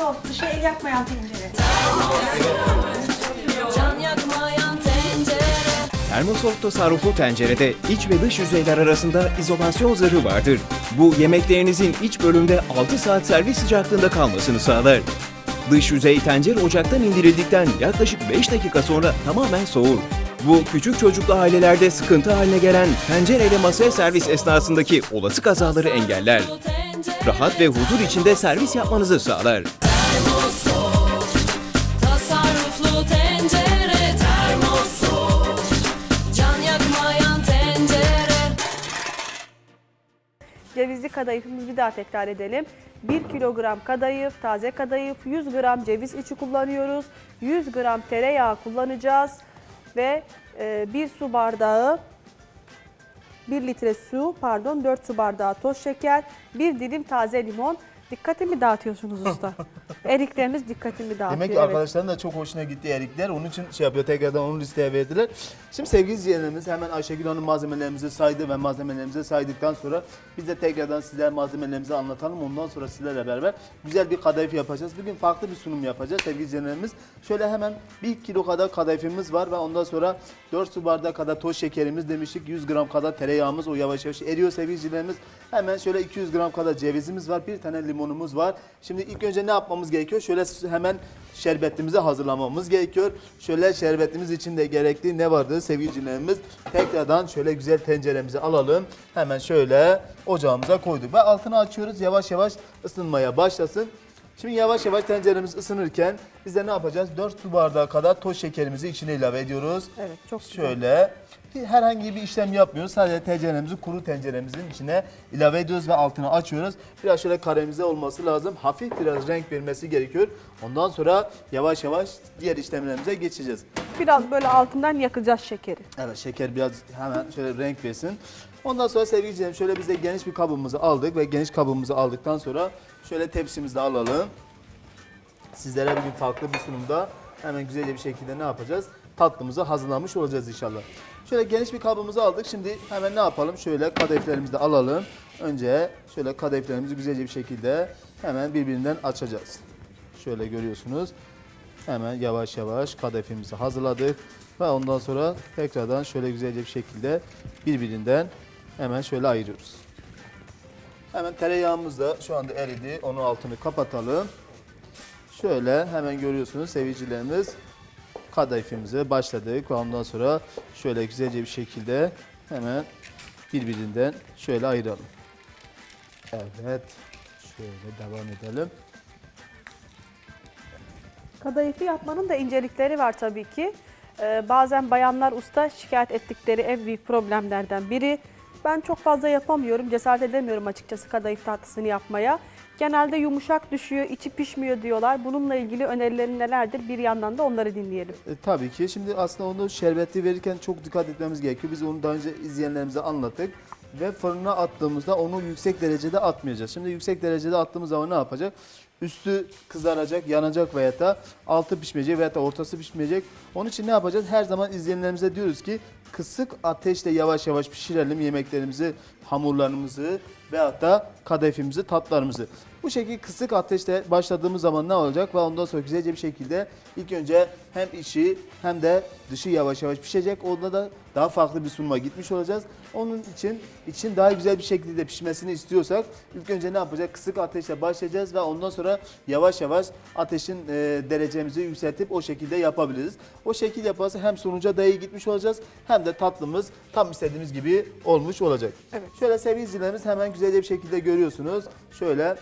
Termosoft, dışı el yakmayan tencere. Can yakmayan tencere Termosoft tasarruflu tencerede iç ve dış yüzeyler arasında izolasyon zırhı vardır. Bu yemeklerinizin iç bölümde 6 saat servis sıcaklığında kalmasını sağlar. Dış yüzey tencere ocaktan indirildikten yaklaşık 5 dakika sonra tamamen soğur. Bu küçük çocuklu ailelerde sıkıntı haline gelen tencereyle masaya servis esnasındaki olası kazaları engeller. Rahat ve huzur içinde servis yapmanızı sağlar. Cevizli kadayıfımızı bir daha tekrar edelim. 1 kilogram kadayıf, taze kadayıf, 100 gram ceviz içi kullanıyoruz. 100 gram tereyağı kullanacağız. Ve 1 su bardağı 1 litre su, pardon 4 su bardağı toz şeker, 1 dilim taze limon. Dikkatimi dağıtıyorsunuz usta. Eriklerimiz dikkatimi dağıtıyor. Demek ki evet. arkadaşların da çok hoşuna gitti erikler. Onun için şey yapıyor tekrardan onu listeye verdiler. Şimdi sevgili izleyenlerimiz hemen Ayşegül Hanım malzemelerimizi saydı ve malzemelerimizi saydıktan sonra biz de tekrardan sizlere malzemelerimizi anlatalım. Ondan sonra sizlerle beraber güzel bir kadayıf yapacağız. Bugün farklı bir sunum yapacağız sevgili izleyenlerimiz. Şöyle hemen 1 kilo kadar kadayıfımız var ve ondan sonra 4 su bardağı kadar toz şekerimiz demiştik. 100 gram kadar tereyağımız o yavaş yavaş eriyor sevgili izleyenlerimiz. Hemen şöyle 200 gram kadar cevizimiz var. Bir tane limonumuz var. Şimdi ilk önce ne yapmamız gerekiyor? Şöyle hemen şerbetimizi hazırlamamız gerekiyor. Şöyle şerbetimiz için de gerekli ne vardı sevgilicilerimiz? Tekrardan şöyle güzel tenceremizi alalım. Hemen şöyle ocağımıza koyduk. Ve altını açıyoruz. Yavaş yavaş ısınmaya başlasın. Şimdi yavaş yavaş tenceremiz ısınırken biz de ne yapacağız? 4 su bardağı kadar toz şekerimizi içine ilave ediyoruz. Evet, çok güzel. Şöyle herhangi bir işlem yapmıyoruz. Sadece tenceremizi kuru tenceremizin içine ilave ediyoruz ve altını açıyoruz. Biraz şöyle karemize olması lazım. Hafif biraz renk vermesi gerekiyor. Ondan sonra yavaş yavaş diğer işlemlerimize geçeceğiz. Biraz böyle altından yakacağız şekeri. Evet şeker biraz hemen şöyle renk versin. Ondan sonra sevgili şöyle biz de geniş bir kabımızı aldık ve geniş kabımızı aldıktan sonra şöyle tepsimizi de alalım. Sizlere bugün farklı bir sunumda hemen güzelce bir şekilde ne yapacağız? Tatlımızı hazırlamış olacağız inşallah. Şöyle geniş bir kabımızı aldık. Şimdi hemen ne yapalım? Şöyle kadayıflarımızı da alalım. Önce şöyle kadayıflarımızı güzelce bir şekilde hemen birbirinden açacağız. Şöyle görüyorsunuz. Hemen yavaş yavaş kadayıfımızı hazırladık. Ve ondan sonra tekrardan şöyle güzelce bir şekilde birbirinden hemen şöyle ayırıyoruz. Hemen tereyağımız da şu anda eridi. Onun altını kapatalım. Şöyle hemen görüyorsunuz sevicilerimiz kadayıfımıza başladık ondan sonra şöyle güzelce bir şekilde hemen birbirinden şöyle ayıralım. Evet. Şöyle devam edelim. Kadayıfı yapmanın da incelikleri var tabii ki. Ee, bazen bayanlar usta şikayet ettikleri en büyük problemlerden biri. Ben çok fazla yapamıyorum, cesaret edemiyorum açıkçası kadayıf tatlısını yapmaya. Genelde yumuşak düşüyor, içi pişmiyor diyorlar. Bununla ilgili önerilerin nelerdir? Bir yandan da onları dinleyelim. E, tabii ki. Şimdi aslında onu şerbetli verirken çok dikkat etmemiz gerekiyor. Biz onu daha önce izleyenlerimize anlattık. Ve fırına attığımızda onu yüksek derecede atmayacağız. Şimdi yüksek derecede attığımız zaman ne yapacak? Üstü kızaracak, yanacak veya da altı pişmeyecek veya da ortası pişmeyecek. Onun için ne yapacağız? Her zaman izleyenlerimize diyoruz ki kısık ateşte yavaş yavaş pişirelim yemeklerimizi, hamurlarımızı veyahut da kadayıfımızı, tatlarımızı. Bu şekilde kısık ateşte başladığımız zaman ne olacak ve ondan sonra güzelce bir şekilde ilk önce hem içi hem de dışı yavaş yavaş pişecek. Onda da daha farklı bir sunuma gitmiş olacağız. Onun için için daha güzel bir şekilde pişmesini istiyorsak ilk önce ne yapacağız? Kısık ateşle başlayacağız ve ondan sonra yavaş yavaş ateşin e, derecemizi yükseltip o şekilde yapabiliriz. O şekilde yaparsa hem sonuca daha iyi gitmiş olacağız hem de tatlımız tam istediğimiz gibi olmuş olacak. Evet. Şöyle sevgili izleyicilerimiz hemen güzelce bir şekilde görüyorsunuz. Şöyle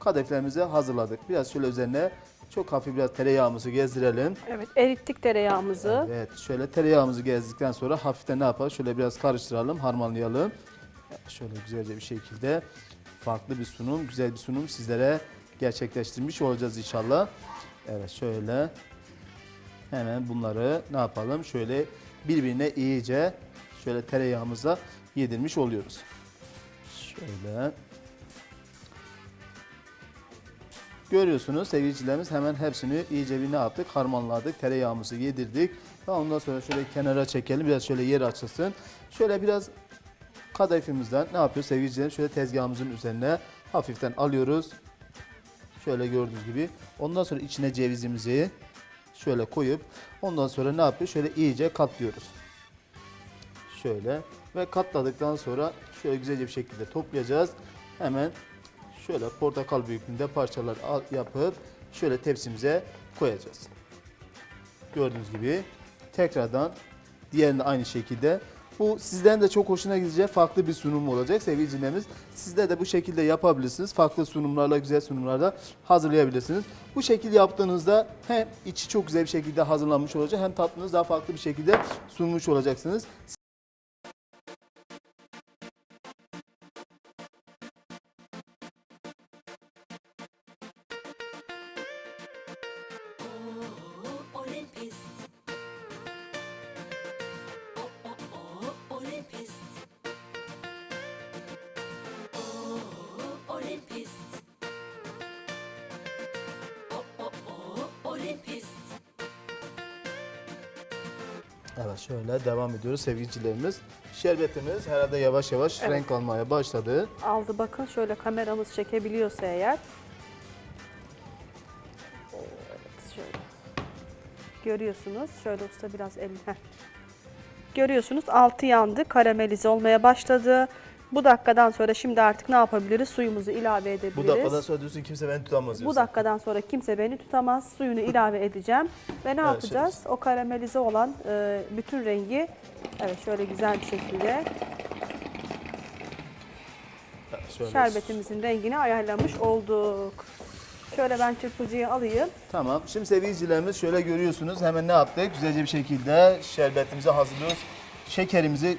kadayıflarımızı hazırladık. Biraz şöyle üzerine çok hafif biraz tereyağımızı gezdirelim. Evet, erittik tereyağımızı. Evet şöyle tereyağımızı gezdikten sonra hafiften ne yapalım? Şöyle biraz karıştıralım, harmanlayalım. Şöyle güzelce bir şekilde farklı bir sunum, güzel bir sunum sizlere gerçekleştirmiş olacağız inşallah. Evet şöyle hemen bunları ne yapalım? Şöyle birbirine iyice şöyle tereyağımıza yedirmiş oluyoruz. Şöyle Görüyorsunuz sevgilicilerimiz hemen hepsini iyice bir ne yaptık? Harmanladık, tereyağımızı yedirdik. Ve ondan sonra şöyle kenara çekelim, biraz şöyle yer açılsın. Şöyle biraz kadayıfımızdan ne yapıyoruz sevgilicilerim? Şöyle tezgahımızın üzerine hafiften alıyoruz. Şöyle gördüğünüz gibi. Ondan sonra içine cevizimizi şöyle koyup ondan sonra ne yapıyor? Şöyle iyice katlıyoruz. Şöyle ve katladıktan sonra şöyle güzelce bir şekilde toplayacağız. Hemen şöyle portakal büyüklüğünde parçalar al- yapıp şöyle tepsimize koyacağız. Gördüğünüz gibi tekrardan diğerini aynı şekilde. Bu sizden de çok hoşuna gidecek farklı bir sunum olacak sevgili. Sizler de bu şekilde yapabilirsiniz. Farklı sunumlarla güzel sunumlarda hazırlayabilirsiniz. Bu şekilde yaptığınızda hem içi çok güzel bir şekilde hazırlanmış olacak hem tatlınız daha farklı bir şekilde sunmuş olacaksınız. Evet şöyle devam ediyoruz sevgilicilerimiz. Şerbetimiz herhalde yavaş yavaş Evet. renk almaya başladı. Aldı bakın şöyle kameramız çekebiliyorsa eğer. Evet şöyle. Görüyorsunuz. Şöyle usta biraz elini. heh. Görüyorsunuz altı yandı. Karamelize olmaya başladı. Bu dakikadan sonra şimdi artık ne yapabiliriz? Suyumuzu ilave edebiliriz. Bu dakikadan sonra diyorsun kimse beni tutamaz Bu diyorsun. dakikadan sonra kimse beni tutamaz. Suyunu ilave edeceğim. Ve ne Evet, yapacağız? O karamelize olan e, bütün rengi evet şöyle güzel bir şekilde Evet, şöyle. şerbetimizin rengini ayarlamış olduk. Şöyle ben çırpıcıyı alayım. Tamam. Şimdi sevgili izleyicilerimiz şöyle görüyorsunuz. Hemen ne yaptık? Güzelce bir şekilde şerbetimizi hazırlıyoruz. Şekerimizi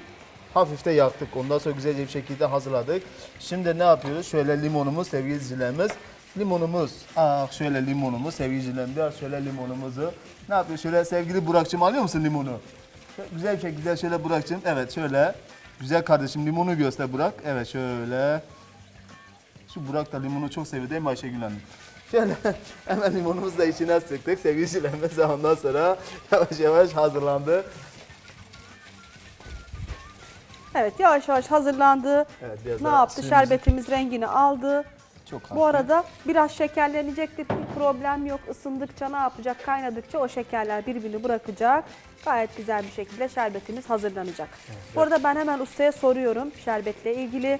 hafifte yaktık. Ondan sonra güzelce bir şekilde hazırladık. Şimdi ne yapıyoruz? Şöyle limonumuz sevgili izleyicilerimiz. Limonumuz. Ah şöyle limonumuz sevgili izleyicilerimiz. Biraz şöyle limonumuzu. Ne yapıyor? Şöyle sevgili Burak'cığım alıyor musun limonu? Güzel bir şekilde şöyle Burak'cığım. Evet şöyle. Güzel kardeşim limonu göster Burak. Evet şöyle. Şu Burak da limonu çok seviyor değil mi Ayşegül Hanım? Şöyle hemen limonumuzu da içine sıktık sevgili izleyicilerimiz. Ondan sonra yavaş yavaş hazırlandı. Evet yavaş yavaş hazırlandı. Evet, biraz ne daha yaptı? suyumuzu- Şerbetimiz rengini aldı. Çok hafif. Bu arada biraz şekerlenecektir. Bir problem yok. Isındıkça ne yapacak? Kaynadıkça o şekerler birbirini bırakacak. Gayet güzel bir şekilde şerbetimiz hazırlanacak. Bu arada ben hemen ustaya soruyorum şerbetle ilgili.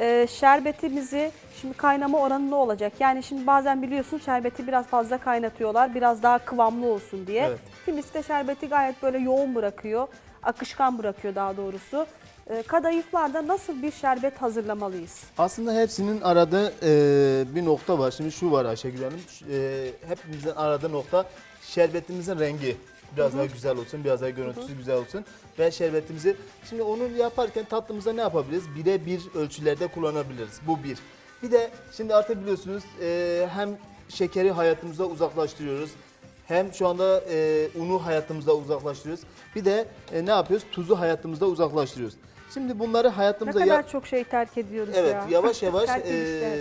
Ee, şerbetimizi şimdi kaynama oranı ne olacak? Yani şimdi bazen biliyorsun şerbeti biraz fazla kaynatıyorlar. Biraz daha kıvamlı olsun diye. Evet. Kimisi de şerbeti gayet böyle yoğun bırakıyor. Akışkan bırakıyor daha doğrusu. Ee, kadayıflarda nasıl bir şerbet hazırlamalıyız? Aslında hepsinin aradığı e, bir nokta var. Şimdi şu var Ayşegül Hanım. E, hepimizin aradığı nokta şerbetimizin rengi. Biraz daha güzel olsun, biraz daha görüntüsü güzel olsun. Ve şerbetimizi, şimdi onu yaparken tatlımıza ne yapabiliriz? Bire bir ölçülerde kullanabiliriz. Bu bir. Bir de şimdi artık biliyorsunuz e, hem şekeri hayatımızda uzaklaştırıyoruz. Hem şu anda e, unu hayatımızda uzaklaştırıyoruz. Bir de e, ne yapıyoruz? Tuzu hayatımızda uzaklaştırıyoruz. Şimdi bunları Ne hayatımıza... kadar ya- çok şey terk ediyoruz Evet ya. yavaş yavaş eee, edişler.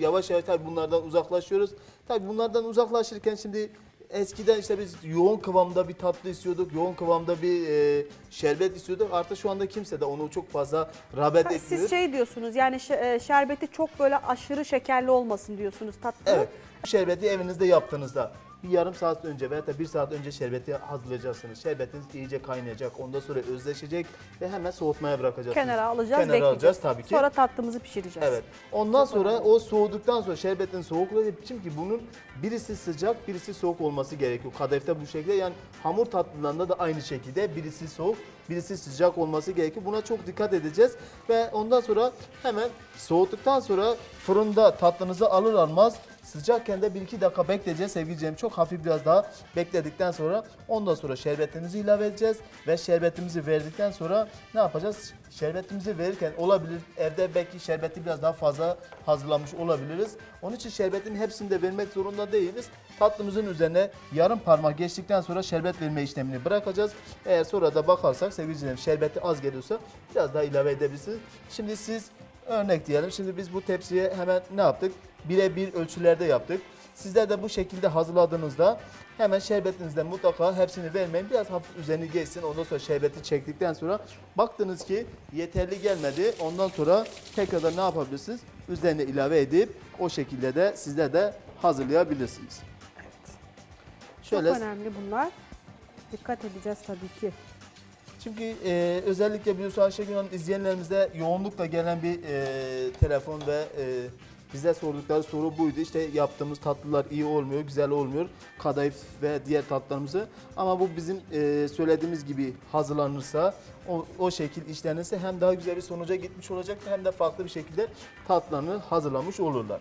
yavaş yavaş tabii bunlardan uzaklaşıyoruz. Tabii bunlardan uzaklaşırken şimdi eskiden işte biz yoğun kıvamda bir tatlı istiyorduk, yoğun kıvamda bir eee, şerbet istiyorduk. Artık şu anda kimse de onu çok fazla rağbet Ha, etmiyor. Siz şey diyorsunuz yani şe- e, şerbeti çok böyle aşırı şekerli olmasın diyorsunuz tatlı. Evet. Şerbeti evinizde yaptığınızda bir yarım saat önce veya da bir saat önce şerbeti hazırlayacaksınız. Şerbetiniz iyice kaynayacak. Ondan sonra özleşecek ve hemen soğutmaya bırakacaksınız. Kenara alacağız, Kenara bekleyeceğiz. alacağız tabii ki. Sonra tatlımızı pişireceğiz. Evet. Ondan sonra o soğuduktan sonra şerbetin soğukluğu çünkü bunun birisi sıcak, birisi soğuk olması gerekiyor. Kadayıfta bu şekilde yani hamur tatlılarında da aynı şekilde birisi soğuk, birisi sıcak olması gerekiyor. Buna çok dikkat edeceğiz ve ondan sonra hemen soğuduktan sonra fırında tatlınızı alır almaz sıcakken de 1-2 dakika bekleyeceğiz sevgili. Çok hafif biraz daha bekledikten sonra ondan sonra şerbetimizi ilave edeceğiz ve şerbetimizi verdikten sonra ne yapacağız? Şerbetimizi verirken olabilir evde belki şerbeti biraz daha fazla hazırlamış olabiliriz. Onun için şerbetin hepsini de vermek zorunda değiliz. Tatlımızın üzerine yarım parmak geçtikten sonra şerbet verme işlemini bırakacağız. Eğer sonra da bakarsak sevgili şerbeti az geliyorsa biraz daha ilave edebilirsiniz. Şimdi siz örnek diyelim. Şimdi biz bu tepsiye hemen ne yaptık? Birebir ölçülerde yaptık. Sizler de bu şekilde hazırladığınızda hemen şerbetinizden mutlaka hepsini vermeyin. Biraz hafif üzerini geçsin. Ondan sonra şerbeti çektikten sonra baktınız ki yeterli gelmedi. Ondan sonra tekrardan ne yapabilirsiniz? Üzerine ilave edip o şekilde de sizler de hazırlayabilirsiniz. Şöyle Çok önemli bunlar. Dikkat edeceğiz tabii ki. Çünkü e, özellikle biliyorsun Ayşegül Hanım izleyenlerimizde yoğunlukla gelen bir e, telefon ve e, bize sordukları soru buydu. İşte yaptığımız tatlılar iyi olmuyor, güzel olmuyor. Kadayıf ve diğer tatlarımızı. Ama bu bizim e, söylediğimiz gibi hazırlanırsa, o, o şekil işlenirse hem daha güzel bir sonuca gitmiş olacaktır hem de farklı bir şekilde tatlarını hazırlamış olurlar.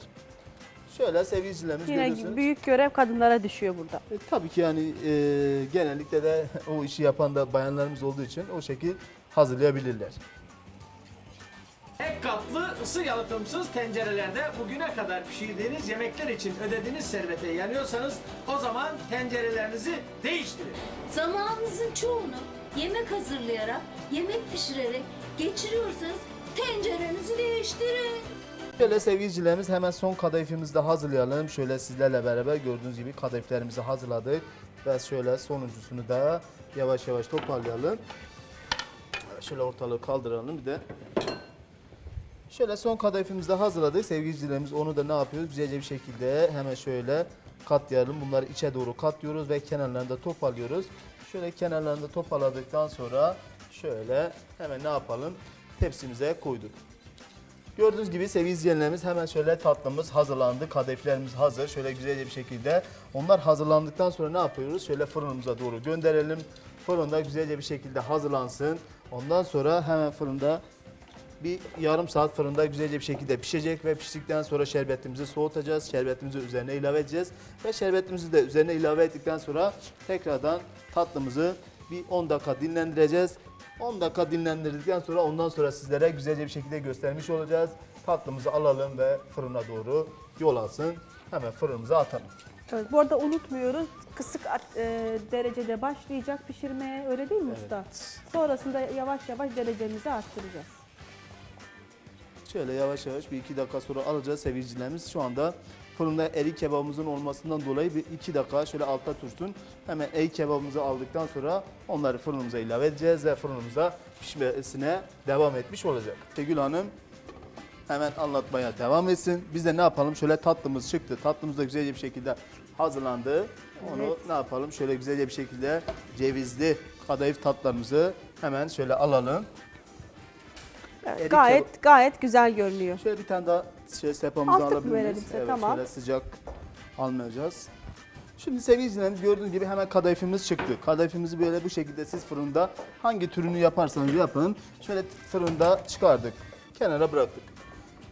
Şöyle sevgili izleyicilerimiz Yine görüyorsunuz. büyük görev kadınlara düşüyor burada. E, tabii ki yani e, genellikle de o işi yapan da bayanlarımız olduğu için o şekil hazırlayabilirler. Tek katlı ısı yalıtımsız tencerelerde bugüne kadar pişirdiğiniz yemekler için ödediğiniz servete yanıyorsanız o zaman tencerelerinizi değiştirin. Zamanınızın çoğunu yemek hazırlayarak, yemek pişirerek geçiriyorsanız tencerenizi değiştirin. Şöyle sevgilicilerimiz hemen son kadayıfımızı da hazırlayalım. Şöyle sizlerle beraber gördüğünüz gibi kadayıflerimizi hazırladık. Ve şöyle sonuncusunu da yavaş yavaş toparlayalım. Şöyle ortalığı kaldıralım bir de. Şöyle son kadayıfımızı da hazırladık. Sevgilicilerimiz onu da ne yapıyoruz? Güzelce bir şekilde hemen şöyle katlayalım. Bunları içe doğru katlıyoruz ve kenarlarını da toparlıyoruz. Şöyle kenarlarını da toparladıktan sonra şöyle hemen ne yapalım? Tepsimize koyduk. Gördüğünüz gibi sevgili hemen şöyle tatlımız hazırlandı. Kadayıflerimiz hazır. Şöyle güzelce bir şekilde. Onlar hazırlandıktan sonra ne yapıyoruz? Şöyle fırınımıza doğru gönderelim. Fırında güzelce bir şekilde hazırlansın. Ondan sonra hemen fırında bir yarım saat fırında güzelce bir şekilde pişecek ve piştikten sonra şerbetimizi soğutacağız. Şerbetimizi üzerine ilave edeceğiz. Ve şerbetimizi de üzerine ilave ettikten sonra tekrardan tatlımızı bir 10 dakika dinlendireceğiz. 10 dakika dinlendirdikten sonra ondan sonra sizlere güzelce bir şekilde göstermiş olacağız. Tatlımızı alalım ve fırına doğru yol alsın. Hemen fırınımıza atalım. Evet, bu arada unutmuyoruz. Kısık e, derecede başlayacak pişirmeye öyle değil mi usta? Sonrasında yavaş yavaş derecemizi arttıracağız. Şöyle yavaş yavaş bir iki dakika sonra alacağız sevgilicilerimiz. Şu anda fırında erik kebabımızın olmasından dolayı bir iki dakika şöyle altta tutsun. Hemen erik kebabımızı aldıktan sonra onları fırınımıza ilave edeceğiz ve fırınımıza pişmesine devam etmiş olacak. Tegül Hanım hemen anlatmaya devam etsin. Biz de ne yapalım? Şöyle tatlımız çıktı. Tatlımız da güzelce bir şekilde hazırlandı. Onu Evet. ne yapalım? Şöyle güzelce bir şekilde cevizli kadayıf tatlarımızı hemen şöyle alalım. Evet, gayet gayet güzel görünüyor. Şöyle bir tane daha şey sehpamızı Altlık alabilir miyiz? size? Evet, Tamam. şöyle sıcak almayacağız. Şimdi sevgili izleyicilerimiz gördüğünüz gibi hemen kadayıfımız çıktı. Kadayıfımızı böyle bu şekilde siz fırında hangi türünü yaparsanız yapın. Şöyle fırında çıkardık. Kenara bıraktık.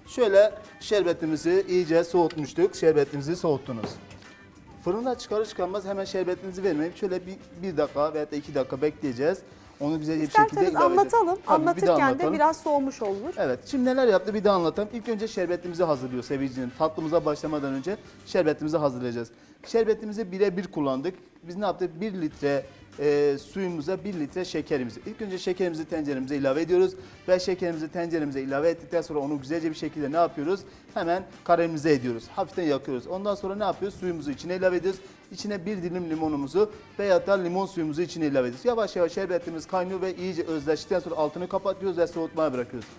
Şöyle şerbetimizi iyice soğutmuştuk. Şerbetimizi soğuttunuz. Fırından çıkarır çıkarmaz hemen şerbetinizi vermeyip şöyle bir, bir dakika veya da iki dakika bekleyeceğiz. Onu güzelce bir şekilde İsterseniz ilave edeceğiz. anlatalım. Tabii, bir de Anlatırken de anlatalım. biraz soğumuş olur. Evet şimdi neler yaptı bir daha anlatalım. İlk önce şerbetimizi hazırlıyor sevgilicilerim. Tatlımıza başlamadan önce şerbetimizi hazırlayacağız. Şerbetimizi bire bir kullandık. Biz ne yaptık? 1 litre e, suyumuza 1 litre şekerimizi. İlk önce şekerimizi tenceremize ilave ediyoruz. Ve şekerimizi tenceremize ilave ettikten sonra onu güzelce bir şekilde ne yapıyoruz? Hemen karamelize ediyoruz. Hafiften yakıyoruz. Ondan sonra ne yapıyoruz? Suyumuzu içine ilave ediyoruz. İçine bir dilim limonumuzu veya da limon suyumuzu içine ilave ediyoruz. Yavaş yavaş şerbetimiz kaynıyor ve iyice özleştikten sonra altını kapatıyoruz ve soğutmaya bırakıyoruz.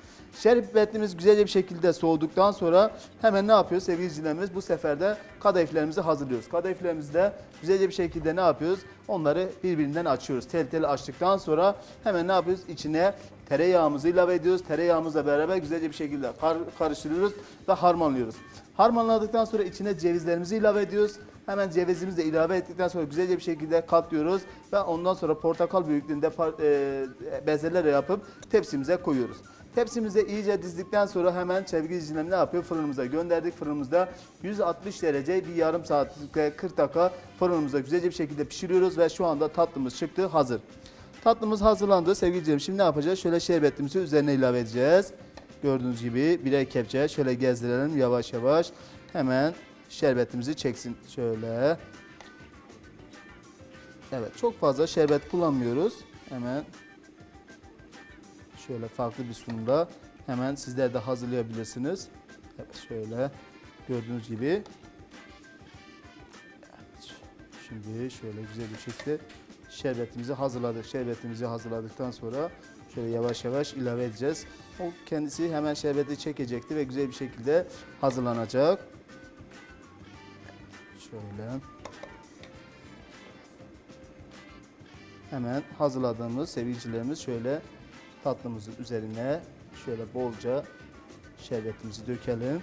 Şerbetimiz güzelce bir şekilde soğuduktan sonra hemen ne yapıyoruz sevgili izleyicilerimiz? Bu sefer de kadayıflarımızı hazırlıyoruz. Kadayıflarımızı da güzelce bir şekilde ne yapıyoruz? Onları birbirinden açıyoruz. Tel tel açtıktan sonra hemen ne yapıyoruz? İçine tereyağımızı ilave ediyoruz. Tereyağımızla beraber güzelce bir şekilde kar- karıştırıyoruz ve harmanlıyoruz. Harmanladıktan sonra içine cevizlerimizi ilave ediyoruz. Hemen cevizimizi de ilave ettikten sonra güzelce bir şekilde katlıyoruz ve ondan sonra portakal büyüklüğünde e, bezeler yapıp tepsimize koyuyoruz. Tepsimize iyice dizdikten sonra hemen sevgili izleyicilerim ne yapıyor? Fırınımıza gönderdik. Fırınımızda 160 derece bir yarım saat 40 dakika fırınımızda güzelce bir şekilde pişiriyoruz ve şu anda tatlımız çıktı hazır. Tatlımız hazırlandı sevgili izleyicilerim. Şimdi ne yapacağız? Şöyle şerbetimizi üzerine ilave edeceğiz. Gördüğünüz gibi birer kepçe şöyle gezdirelim yavaş yavaş. Hemen şerbetimizi çeksin şöyle. Evet çok fazla şerbet kullanmıyoruz. Hemen şöyle farklı bir sunumda hemen sizler de hazırlayabilirsiniz. Evet şöyle gördüğünüz gibi. Evet, şimdi şöyle güzel bir şekilde şerbetimizi hazırladık. Şerbetimizi hazırladıktan sonra şöyle yavaş yavaş ilave edeceğiz. O kendisi hemen şerbeti çekecekti ve güzel bir şekilde hazırlanacak. Şöyle. Hemen hazırladığımız sevgilicilerimiz şöyle tatlımızın üzerine şöyle bolca şerbetimizi dökelim.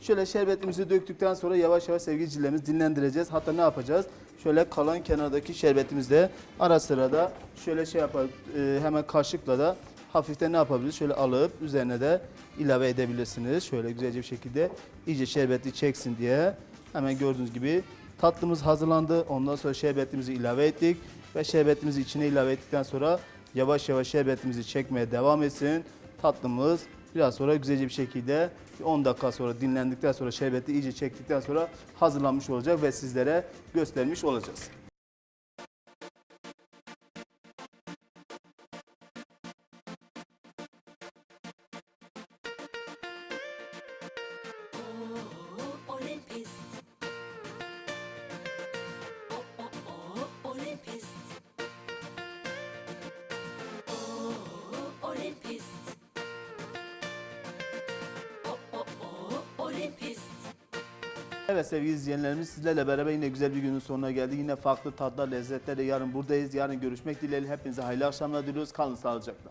Şöyle şerbetimizi döktükten sonra yavaş yavaş sevgilicilerimizi dinlendireceğiz. Hatta ne yapacağız? Şöyle kalan kenardaki şerbetimizi de ara sıra da şöyle şey yapar e, hemen kaşıkla da hafiften ne yapabiliriz? Şöyle alıp üzerine de ilave edebilirsiniz. Şöyle güzelce bir şekilde iyice şerbeti çeksin diye. Hemen gördüğünüz gibi tatlımız hazırlandı. Ondan sonra şerbetimizi ilave ettik ve şerbetimizi içine ilave ettikten sonra yavaş yavaş şerbetimizi çekmeye devam etsin. Tatlımız biraz sonra güzelce bir şekilde bir 10 dakika sonra dinlendikten sonra şerbeti iyice çektikten sonra hazırlanmış olacak ve sizlere göstermiş olacağız. Evet sevgili izleyenlerimiz sizlerle beraber yine güzel bir günün sonuna geldik. Yine farklı tatlar, lezzetlerle yarın buradayız. Yarın görüşmek dileğiyle hepinize hayırlı akşamlar diliyoruz. Kalın sağlıcakla.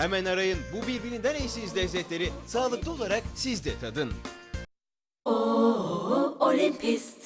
Hemen arayın bu birbirinden eşsiz lezzetleri sağlıklı olarak siz de tadın. Olimpist. O,